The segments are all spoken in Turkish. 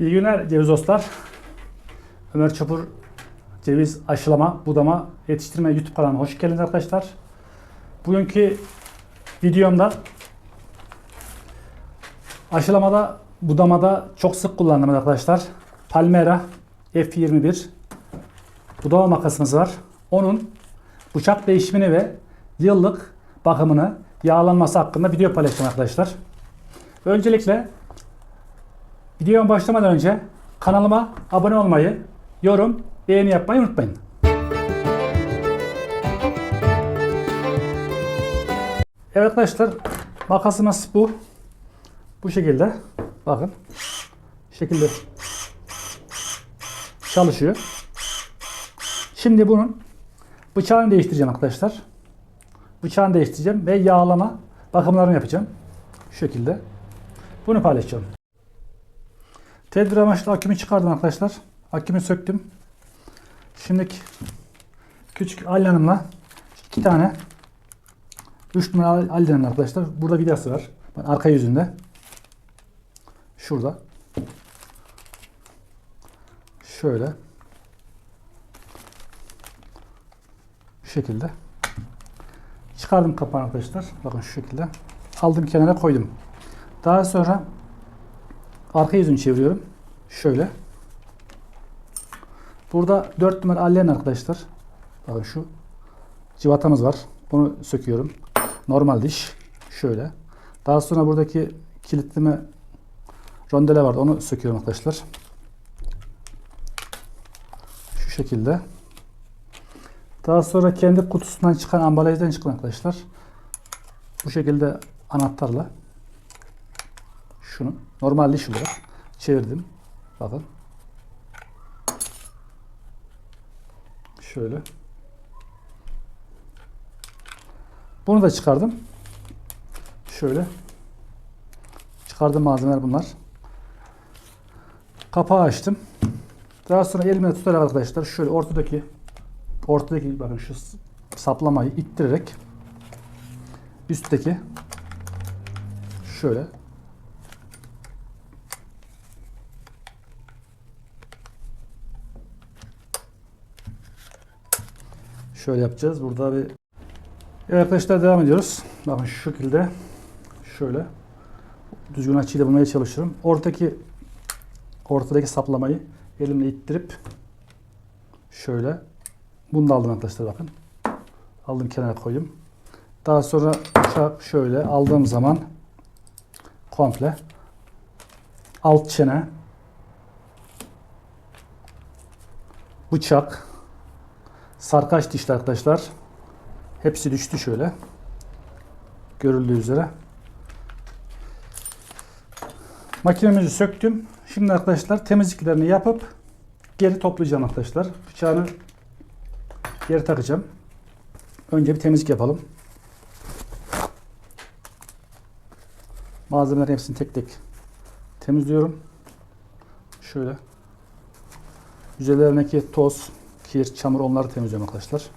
İyi günler ceviz dostlar. Ömer Çopur ceviz aşılama, budama, yetiştirme YouTube kanalına hoş geldiniz arkadaşlar. Bugünkü videomda aşılamada, budamada çok sık kullandığım arkadaşlar. Palmera F21 budama makasımız var. Onun bıçak değişimini ve yıllık bakımını, yağlanması hakkında video paylaşacağım arkadaşlar. Öncelikle Videoma başlamadan önce kanalıma abone olmayı, yorum, beğeni yapmayı unutmayın. Evet arkadaşlar makasımız bu. Bu şekilde. Bakın. Şekilde çalışıyor. Şimdi bunun bıçağını değiştireceğim arkadaşlar. Bıçağını değiştireceğim ve yağlama bakımlarını yapacağım. Şu şekilde. Bunu paylaşacağım. Tedbir amaçlı akümü çıkardım arkadaşlar. Akümü söktüm. Şimdi küçük alyanımla iki tane 3 numaralı alyanım arkadaşlar. Burada vidası var. Arka yüzünde. Şurada. Şöyle. Şu şekilde. Çıkardım kapağını arkadaşlar. Bakın şu şekilde. Aldım kenara koydum. Daha sonra Arka yüzünü çeviriyorum. Şöyle. Burada 4 numara allen arkadaşlar. Bakın şu civatamız var. Bunu söküyorum. Normal diş. Şöyle. Daha sonra buradaki kilitleme rondele vardı. Onu söküyorum arkadaşlar. Şu şekilde. Daha sonra kendi kutusundan çıkan ambalajdan çıkan arkadaşlar. Bu şekilde anahtarla şunu normal diş olarak çevirdim. Bakın. Şöyle. Bunu da çıkardım. Şöyle. Çıkardığım malzemeler bunlar. Kapağı açtım. Daha sonra elimle tutarak arkadaşlar şöyle ortadaki ortadaki bakın şu saplamayı ittirerek üstteki şöyle Şöyle yapacağız. Burada bir Evet arkadaşlar devam ediyoruz. Bakın şu şekilde şöyle düzgün açıyla bulmaya çalışıyorum. Ortadaki ortadaki saplamayı elimle ittirip şöyle bunu da aldım arkadaşlar bakın. Aldım kenara koydum. Daha sonra şöyle aldığım zaman komple alt çene bıçak sarkaç dişli arkadaşlar. Hepsi düştü şöyle. Görüldüğü üzere. Makinemizi söktüm. Şimdi arkadaşlar temizliklerini yapıp geri toplayacağım arkadaşlar. Bıçağını geri takacağım. Önce bir temizlik yapalım. Malzemelerin hepsini tek tek temizliyorum. Şöyle. Yüzeylerindeki toz, kir, çamur onları temizliyorum arkadaşlar.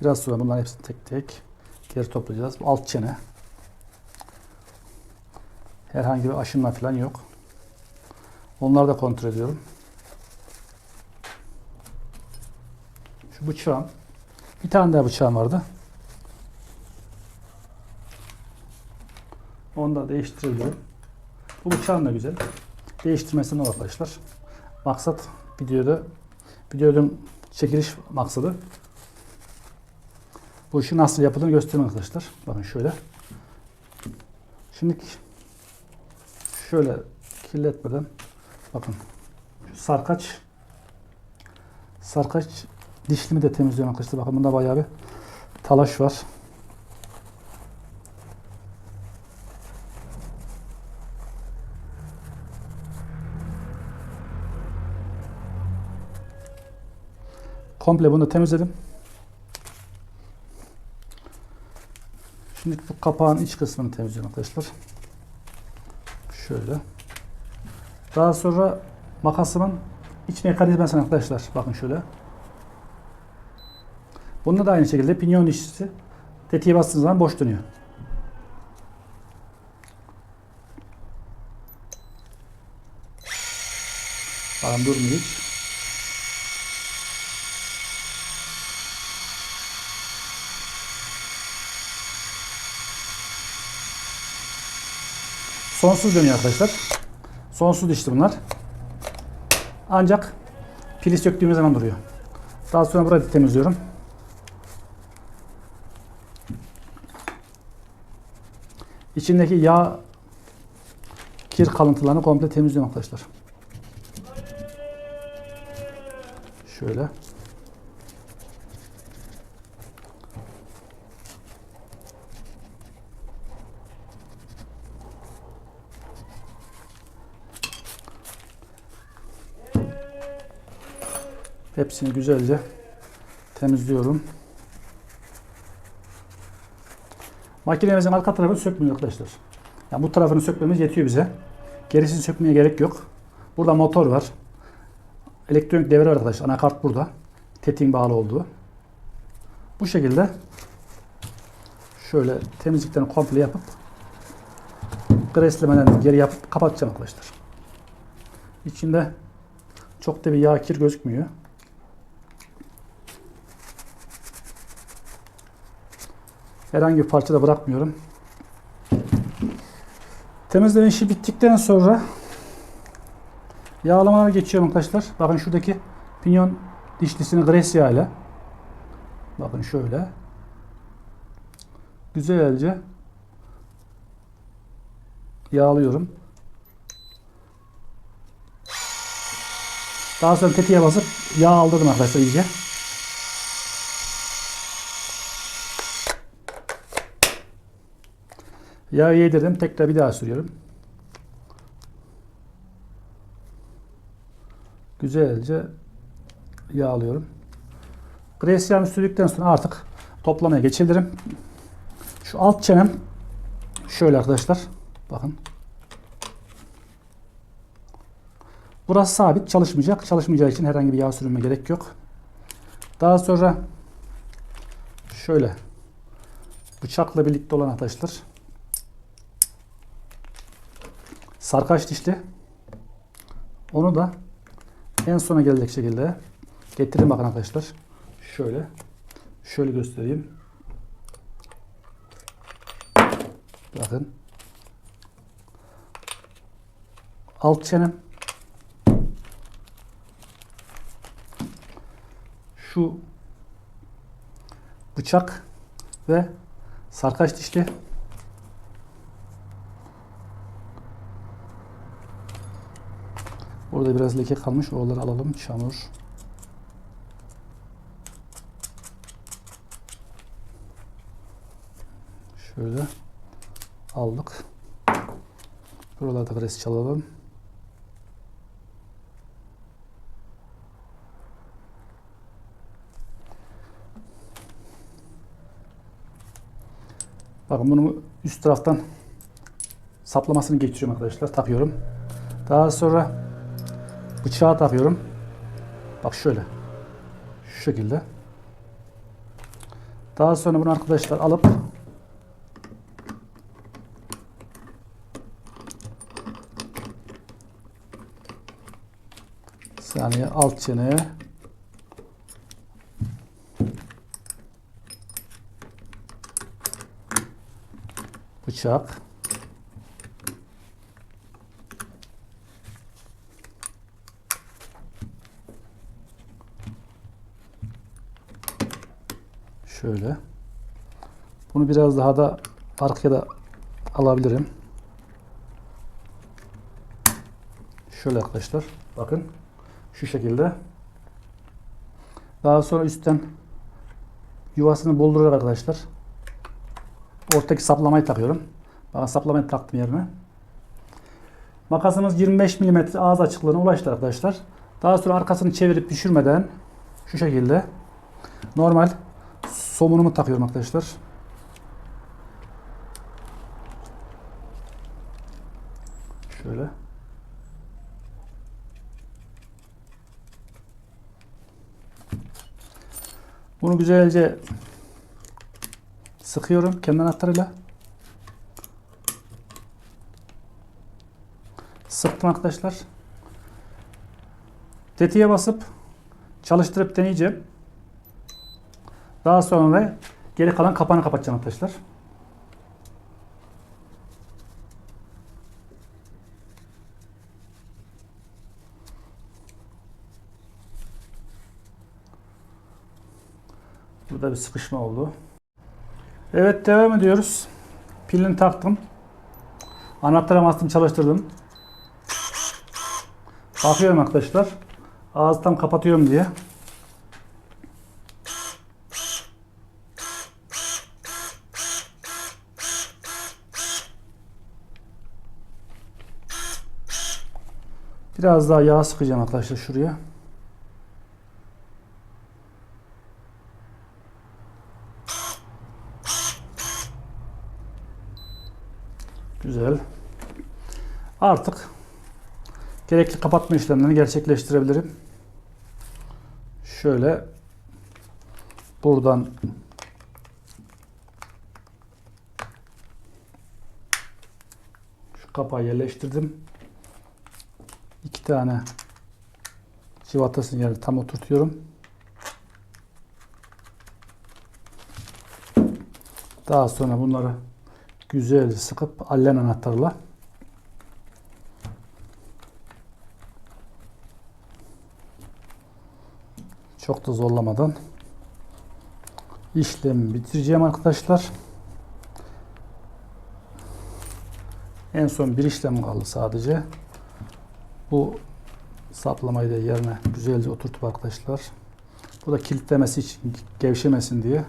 Biraz sonra bunların hepsini tek tek geri toplayacağız. Bu alt çene. Herhangi bir aşınma falan yok. Onları da kontrol ediyorum. Şu bıçağım. Bir tane daha bıçağım vardı. Onu da değiştirebilirim. Bu bıçağın da güzel. Değiştirmesini arkadaşlar. Maksat videoda videonun çekiliş maksadı. Bu işin nasıl yapıldığını göstereyim arkadaşlar. Bakın şöyle. Şimdi şöyle kirletmeden bakın şu sarkaç sarkaç dişlimi de temizliyorum arkadaşlar. Bakın bunda bayağı bir talaş var. Komple bunu temizledim. Şimdi bu kapağın iç kısmını temizliyorum arkadaşlar. Şöyle. Daha sonra makasımın iç mekanizmasını arkadaşlar bakın şöyle. Bunda da aynı şekilde pinyon dişlisi tetiğe bastığınız zaman boş dönüyor. Bakın durmuyor hiç. Sonsuz dönüyor arkadaşlar. Sonsuz dişli bunlar. Ancak pili söktüğümüz zaman duruyor. Daha sonra burayı temizliyorum. İçindeki yağ kir kalıntılarını komple temizliyorum arkadaşlar. Şöyle. Hepsini güzelce temizliyorum. Makinemizin arka tarafını sökmüyor arkadaşlar. Yani bu tarafını sökmemiz yetiyor bize. Gerisini sökmeye gerek yok. Burada motor var. Elektronik devre var arkadaşlar. Anakart burada. Tetiğin bağlı olduğu. Bu şekilde şöyle temizliklerini komple yapıp greslemeden geri yapıp kapatacağım arkadaşlar. İçinde çok da bir yağ kir gözükmüyor. Herhangi bir parça da bırakmıyorum. Temizleme işi bittikten sonra yağlamalara geçiyorum arkadaşlar. Bakın şuradaki pinyon dişlisini gres yağı ile bakın şöyle güzelce yağlıyorum. Daha sonra tetiğe basıp yağ aldırdım arkadaşlar iyice. Yağı yedirdim. Tekrar bir daha sürüyorum. Güzelce yağlıyorum. Gres yağını sürdükten sonra artık toplamaya geçebilirim. Şu alt çenem şöyle arkadaşlar. Bakın. Burası sabit çalışmayacak. Çalışmayacağı için herhangi bir yağ sürülme gerek yok. Daha sonra şöyle bıçakla birlikte olan arkadaşlar sarkaç dişli. Onu da en sona gelecek şekilde getireyim bakın arkadaşlar. Şöyle. Şöyle göstereyim. Bakın. Alt çenem. Şu bıçak ve sarkaç dişli. Burada biraz leke kalmış. Oraları alalım. Çamur. Şöyle aldık. Buralarda gres çalalım. Bakın bunu üst taraftan saplamasını geçiriyorum arkadaşlar. Takıyorum. Daha sonra bıçağı takıyorum. Bak şöyle. Şu şekilde. Daha sonra bunu arkadaşlar alıp saniye alt çeneye bıçak Şöyle. Bunu biraz daha da arkaya da alabilirim. Şöyle arkadaşlar. Bakın. Şu şekilde. Daha sonra üstten yuvasını buldurarak arkadaşlar. Ortadaki saplamayı takıyorum. Bakın saplamayı taktım yerine. Makasımız 25 mm ağız açıklığına ulaştı arkadaşlar. Daha sonra arkasını çevirip düşürmeden şu şekilde normal somunumu takıyorum arkadaşlar. Şöyle. Bunu güzelce sıkıyorum kendi anahtarıyla. Sıktım arkadaşlar. tetiğe basıp çalıştırıp deneyeceğim. Daha sonra geri kalan kapağını kapatacağım arkadaşlar. Burada bir sıkışma oldu. Evet devam ediyoruz. Pilini taktım. Anahtarı bastım çalıştırdım. Bakıyorum arkadaşlar. Ağzı tam kapatıyorum diye. Biraz daha yağ sıkacağım arkadaşlar şuraya. Güzel. Artık gerekli kapatma işlemlerini gerçekleştirebilirim. Şöyle buradan şu kapağı yerleştirdim. Tane civatasını yerine tam oturtuyorum. Daha sonra bunları güzelce sıkıp allen anahtarla çok da zorlamadan işlemi bitireceğim arkadaşlar. En son bir işlem kaldı sadece. Bu saplamayı da yerine güzelce oturtup arkadaşlar. Bu da kilitlemesi için gevşemesin diye.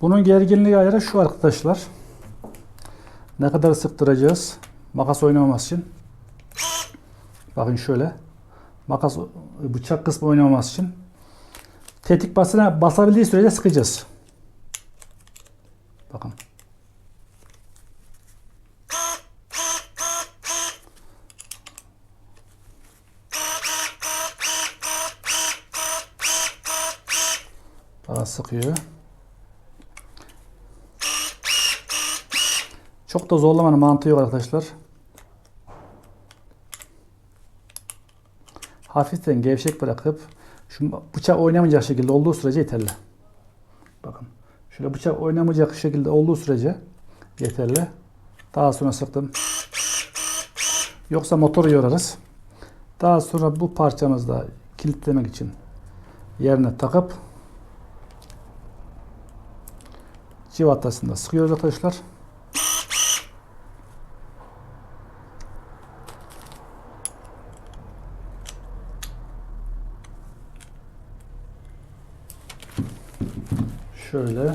Bunun gerginliği ayarı şu arkadaşlar. Ne kadar sıktıracağız? Makas oynamaması için. Bakın şöyle. Makas bıçak kısmı oynamaması için. Tetik basına basabildiği sürece sıkacağız. Bakın. Daha sıkıyor. Çok da zorlamanın mantığı yok arkadaşlar. Hafiften gevşek bırakıp şu bıçak oynamayacak şekilde olduğu sürece yeterli. Bakın. Şöyle bıçak oynamayacak şekilde olduğu sürece yeterli. Daha sonra sıktım. Yoksa motoru yorarız. Daha sonra bu parçamızı da kilitlemek için yerine takıp civatasını da sıkıyoruz arkadaşlar. Şöyle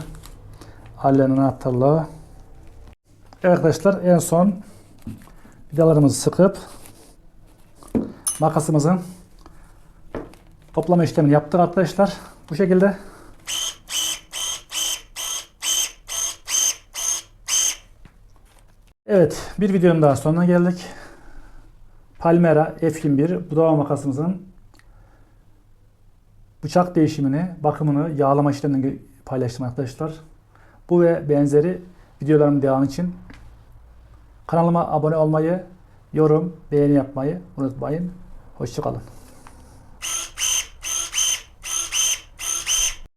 allen anahtarla Evet arkadaşlar en son vidalarımızı sıkıp makasımızın toplama işlemini yaptık arkadaşlar. Bu şekilde Evet bir videonun daha sonuna geldik. Palmera F21 budama makasımızın bıçak değişimini, bakımını, yağlama işlemini paylaştım arkadaşlar. Bu ve benzeri videolarımın devamı için kanalıma abone olmayı, yorum, beğeni yapmayı unutmayın. Hoşçakalın.